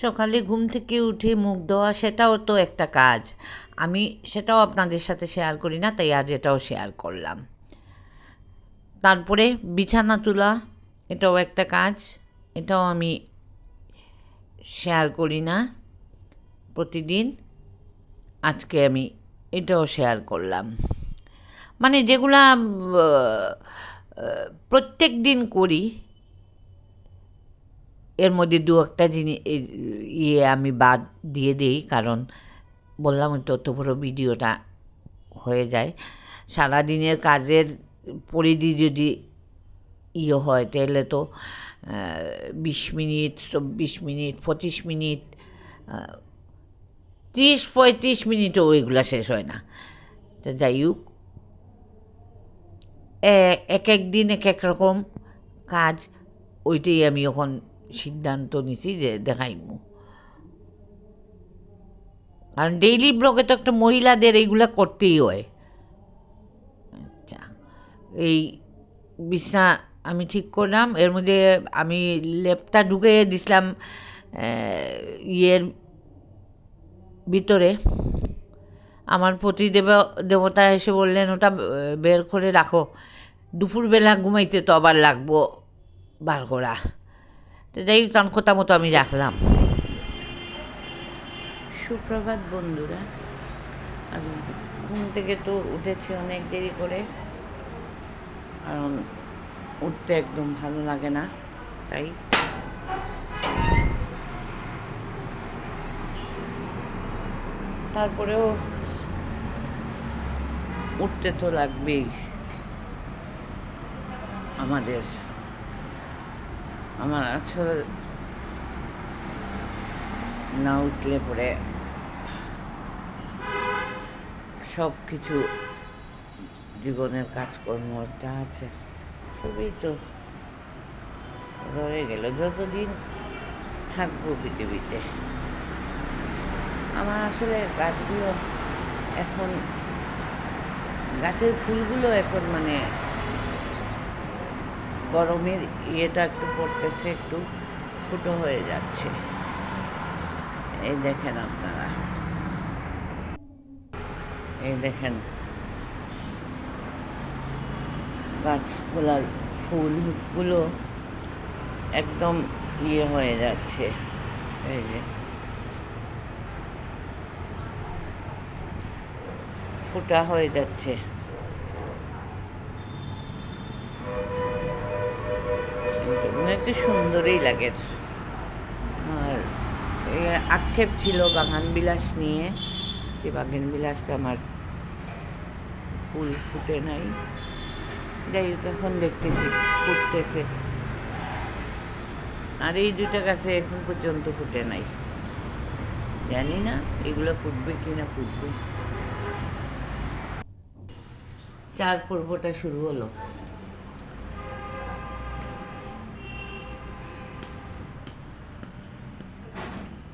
সকালে ঘুম থেকে উঠে মুখ ধোয়া সেটাও তো একটা কাজ। আমি সেটাও আপনাদের সাথে শেয়ার করি না, তাই আজ এটাও শেয়ার করলাম। তারপরে বিছানা তোলা, এটাও একটা কাজ, এটাও আমি শেয়ার করি না প্রতিদিন। আজকে আমি এটাও শেয়ার করলাম। মানে যেগুলা প্রত্যেক দিন করি এর মধ্যে দু একটা জিনিস ইয়ে আমি বাদ দিয়ে দিই, কারণ বললাম তো অত বড় ভিডিওটা হয়ে যায়। সারাদিনের কাজের পরিধি যদি ইয়ে হয়, তাহলে তো বিশ মিনিট, চব্বিশ মিনিট, পঁচিশ মিনিট ত্রিশ, পঁয়ত্রিশ মিনিটও ওইগুলো শেষ হয় না। তো যাই হোক এক এক দিন এক এক রকম কাজ, ওইটাই আমি এখন সিদ্ধান্ত নিছি যে দেখাইমু। কারণ ডেইলি ব্লগে তো একটা মহিলাদের এইগুলা করতেই হয়। আচ্ছা এই বিছনা আমি ঠিক করলাম, এর মধ্যে আমি লেপটা ঢুকে দিছিলাম ইয়ের ভিতরে। আমার পতি দেব দেবতা এসে বললেন, ওটা বের করে রাখো। দুপুরবেলা ঘুমাইতে তো আবার লাগবো, বার করা। তো যাই কথা মতো আমি রাখলাম। সুপ্রভাত বন্ধুরা, আজ ঘুম থেকে তো উঠেছি অনেক দেরি করে, কারণ উঠতে একদম ভালো লাগে না, তাই। তারপরেও উঠতে তো লাগবেই আমাদের। আমার আসলে না উঠলে পরে সব কিছু জীবনের কাজকর্ম যা আছে। সবই তো রয়ে গেল। যতদিন থাকব পৃথিবীতে। আমার আসলে গাছগুলো এখন, গাছের ফুলগুলো এখন মানে গরমের ইয়েটা একটু পড়তেছে, একটু ফুটো হয়ে যাচ্ছে। এই দেখেন আপনারা। এই দেখেন। গাছগুলার ফুলগুলো একদম ইয়ে হয়ে যাচ্ছে। এই যে। ফুটা হয়ে যাচ্ছে। একটু সুন্দরই লাগে। আর আক্ষেপ ছিল বাগান বিলাস নিয়ে যে বাগান বিলাসটা আমার ফুল ফুটে নাই। যাই হোক, এখন দেখতেছি, ফুটতেছে। আর এই দুইটা গাছে এখন পর্যন্ত ফুটে নাই। জানি না এগুলো ফুটবে কি না ফুটবে। চার পর্বটা শুরু হলো।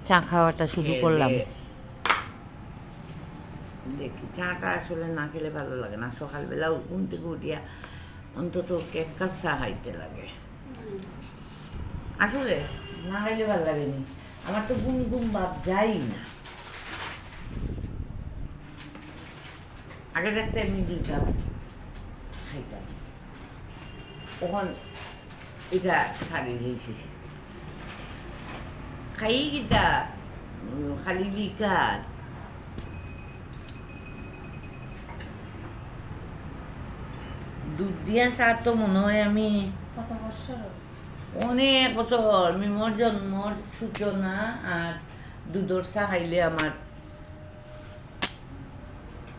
চা খাওয়াটা শুরু করলাম। দেখি চাটা আসলে না খেলে ভালো লাগে না। সকালবেলা ঘুম থেকে উঠিয়া অন্তত এক কাপ চা খাইতে লাগে। আসলে না খাইলে ভালো লাগেনি। আমার তো গুম গুম ভাব যাই না। আগে দেখতে এমনি দুই কাপ খাইতাম। তখন এটা ছাড়ি দিয়েছি খাই গিতা খালি লিকার দুধ দিয়া চা তো মনে হয় আমি অনেক বছর আমি মোর জন্মর সূচনা আর দুধর চা খাইলে আমার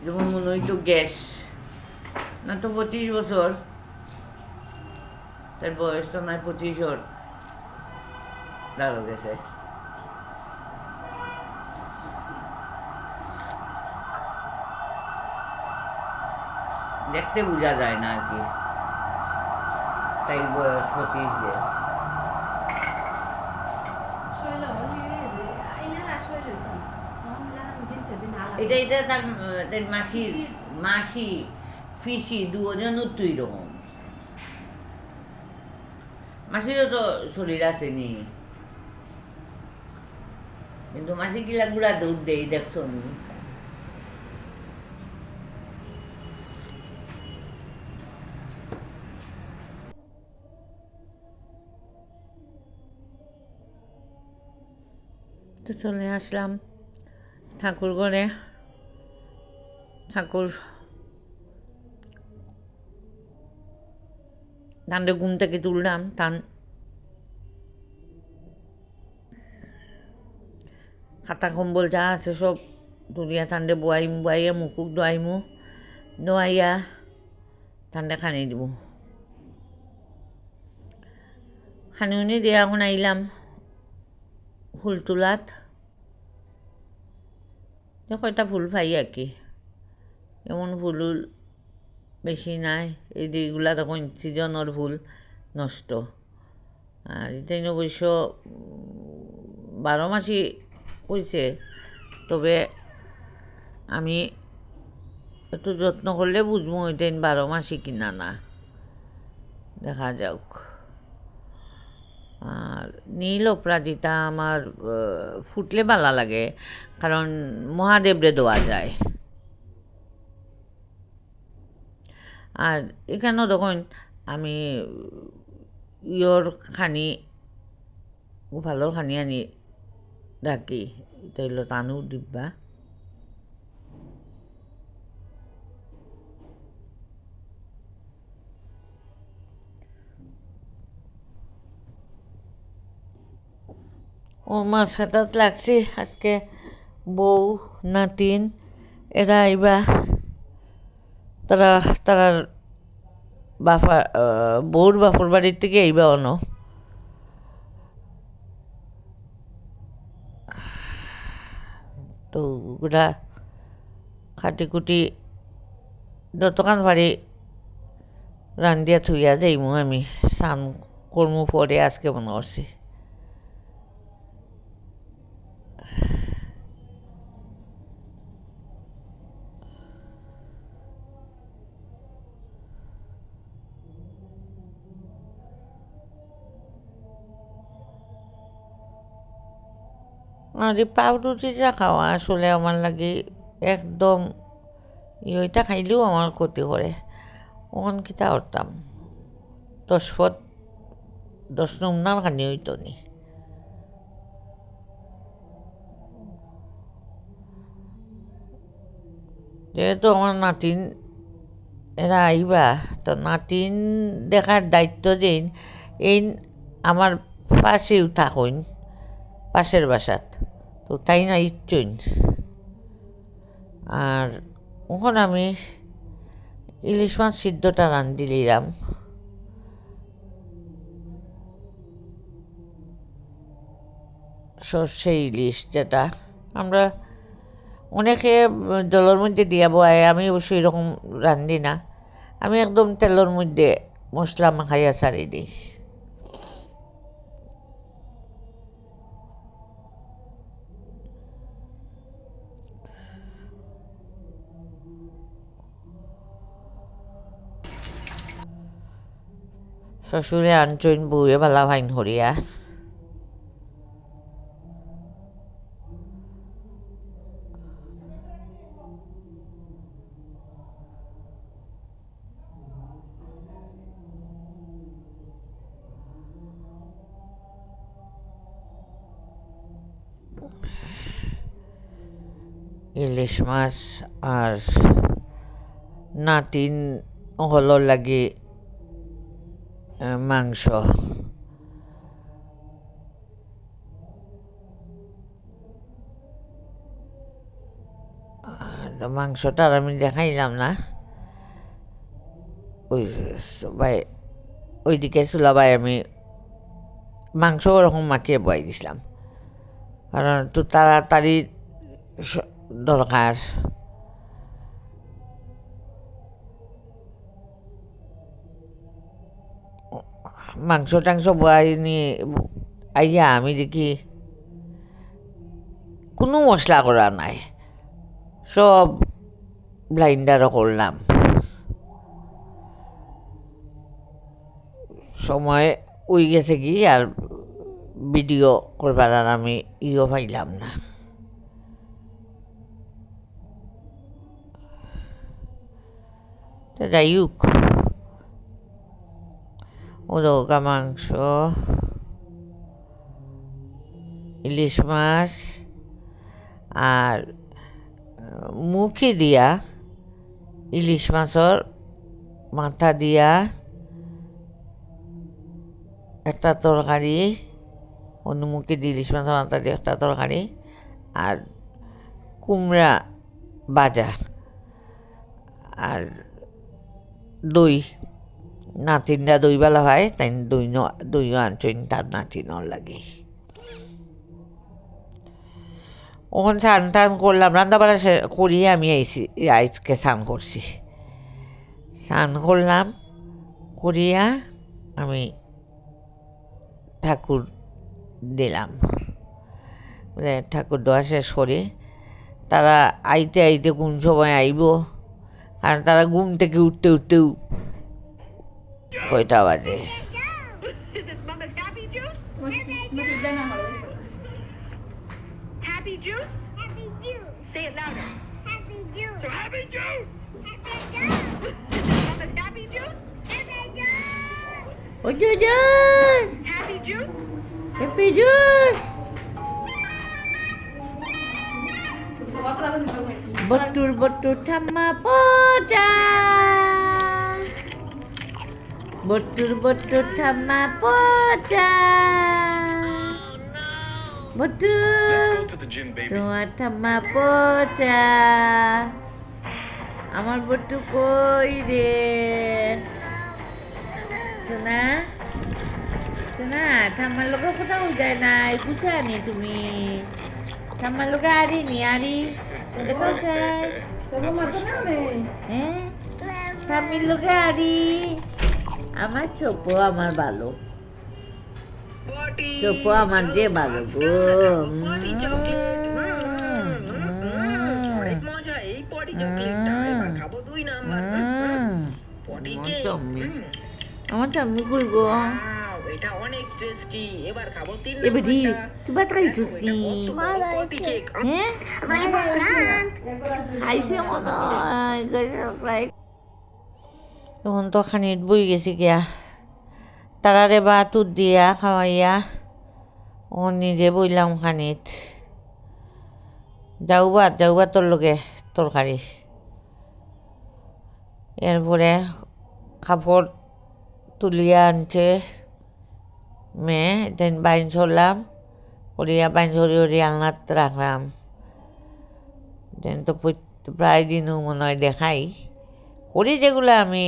যেমন মনে হইতো গ্যাস না তো পঁচিশ বছর তার বয়স তো নয় পঁচিশর দাঁড়ো গেছে দেখতে বোঝা যায় না আর কি। তাই বয়স পঁচিশ যে। এটা এটা তার তার মাসির মাসি ফিসি দুজন তুই রকম। মাসিরও তো শরীর আছে নি কিন্তু মাসি কিলা গুড়া দুধ দেই দেখছ নি? তো চলে আসলাম। ঠাকুর ঘরে। ঠাকুর টানলে ঘুম থেকে তুললাম টান খাতা কম্বল যা আছে সব তুলিয়া ঠান্ডে বোয়াইম, বোয়াইয়া মুকুক দোয়াইমু, দোয়াইয়া ঠান্ডা খানি দিব। খানি উনি দিয়ে এখন আইলাম ফুল তোলাত কয়টা ফুল পাই আর কি এমন ফুল বেশি নাই। এই যেগুলা তখন সিজনের ফুল নষ্ট। আর এটা অবশ্য বারো মাসই কইছে তবে আমি একটু যত্ন করলে বুঝব এটা বারো মাসই কিনা না। দেখা যাক। আর নীল অপরাজিতা আমার ফুটলে ভালো লাগে, কারণ মহাদেবরে দেওয়া যায়। আর এখানেও তখন আমি ইয়র খানি ভালোর খানি আনি রাখি হইল তানু ডিব্বা ও মার সাথে লাগছে। আজকে বউ নাতিন এরা আইবা। তারা তারা আহ, বউর বাপর বাড়ির থেকে আইবা অন। তো ওগুলা খাটি কুটি যতক্ষণ পারি রান্ধিয়া থুইয়া যাইমু আমি। স্নান করমু পরে আজকে মনে করছি। আর এই পাউরুটিটা খাওয়া আসলে আমার লাগে একদম ওইটা খাইলেও আমার ক্ষতি করে। ওখান কিতা করতাম? দশ ফুট, দশ নম্বর খানি হইতো নি। যেহেতু আমার নাতিন এরা আইবা, তো নাতিন দেখার দায়িত্ব যেন এই আমার পাশেও থাকুন পাশের বাসাত। তো তাই না, ইচ্ছুন। আর ওখানে আমি ইলিশ মাছ সিদ্ধটা রান্ধি দিলাম। সর্ষে ইলিশ যেটা আমরা অনেকে জলের মধ্যে দিয়া বয়, আমি অবশ্যই এরকম রান্ধি না। আমি একদম তেলের মধ্যে মশলা মাখাইয়া ছাড়ি দিই। শ্বশুরে আনচইন বউয়ে ভালা ভাইন হরিয়া ইলিশ মাছ আর নাতিন হলো লাগে মাংস। মাংসটা আর আমি দেখাইলাম না। ওই সবাই, ওইদিকে চুলাবাই আমি মাংস ওরকম মাখিয়ে বয়াই দিছিলাম। কারণ একটু তাড়াতাড়ি দরকার। মাংস টাংস বয়াই নিয়ে আইয়া আমি দেখি কোনো মশলা করা নাই, সব ব্লাইন্ডারও করলাম। সময় উই গেছে কি আর ভিডিও করবার আর আমি ইও পাইলাম না। যাই হোক। উদৌকা মাংস, ইলিশ মাছ, আর, মুখি দিয়া ইলিশ মাছর মাথা দিয়া একটা তরকারি অনুমুখী দিয়ে ইলিশ মাছের মাথা দিয়ে একটা তরকারি, আর কুমড়া বাজা আর দই। নাতিনরা দই বেলা হয় তাই দই ন দইও আনছেন তার নাতিনর লাগে। ওখানে স্নান টান করলাম, রান্নাবাড়া করিয়ে আমি আইসি আজকে স্নান করছি। স্নান করলাম, করিয়া আমি ঠাকুর দিলাম। বলে ঠাকুর দেওয়া শেষ করে, তারা আইতে আইতে কোন সময় আইব, কারণ তারা ঘুম থেকে উঠতে উঠতেও કોઈટા અવાજે Happy juice? Happy juice. Say it louder. Happy juice. So happy juice. Happy juice. Happy juice. Happy juice. happy juice. Happy juice. Happy juice. Happy juice. Happy juice. Betul betul sama pocah. Go to the gym, baby. তোমার ঠাম্মা পোচা। আমার বট্টু কই রে? শোনা শোনা ঠাম্মার লোকে কোথাও যায় নাই পুষা নি তুমি? ঠাম্মার লোকে আরি নি আরি? দেখাও চাই হ্যাঁ? ঠাম্মির লোকে আরি। আমার চোপো আমার ভালো. চোপো আমার যে ভালো গো। আমার চাম্মি কই গো। এটা অনেক টেস্টি এবার খাব তিন এবার তুই ভাত খাইছিস নি। হ্যাঁ মনে হয়। এখন তো খানিত বই গেছি গিয়া। তারারে বা তুত দিয়া খাওয়াইয়া ও নিজে বইলাম খানিত। যাও ভাত যাও ভাত তোর লগে তরকারি। এরপরে কাপড় তুলিয়া আনছে মেয়ে, দেন বাইন চললাম করিয়া বাইন সরি সরি আলনাত রাখলাম। দেন তো প্রায় দিনও মনে হয় দেখাই। করি যেগুলো আমি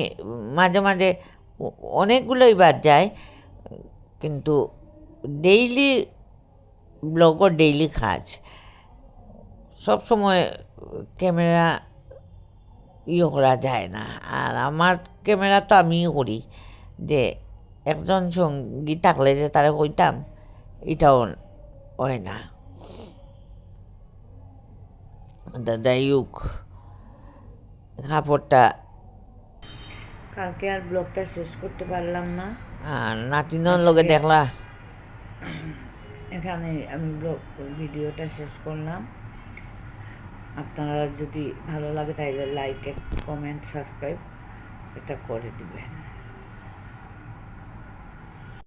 মাঝে মাঝে অনেকগুলোই বাদ যায়, কিন্তু ডেইলি ব্লগও ডেইলি কাজ। সব সময় ক্যামেরা ইয়ে করা যায় না। আর আমার ক্যামেরা তো আমিই করি, যে একজন সঙ্গী থাকলে যে তারা কইতাম, এটাও হয় না। যাই হোক কাপড়টা কালকে আর ব্লগটা শেষ করতে পারলাম না। আর নাতিনর লোকে দেখলা? এখানে আমি ব্লগ ভিডিওটা শেষ করলাম। আপনারা যদি ভালো লাগে তাহলে লাইক কমেন্ট সাবস্ক্রাইব এটা করে দিবেন।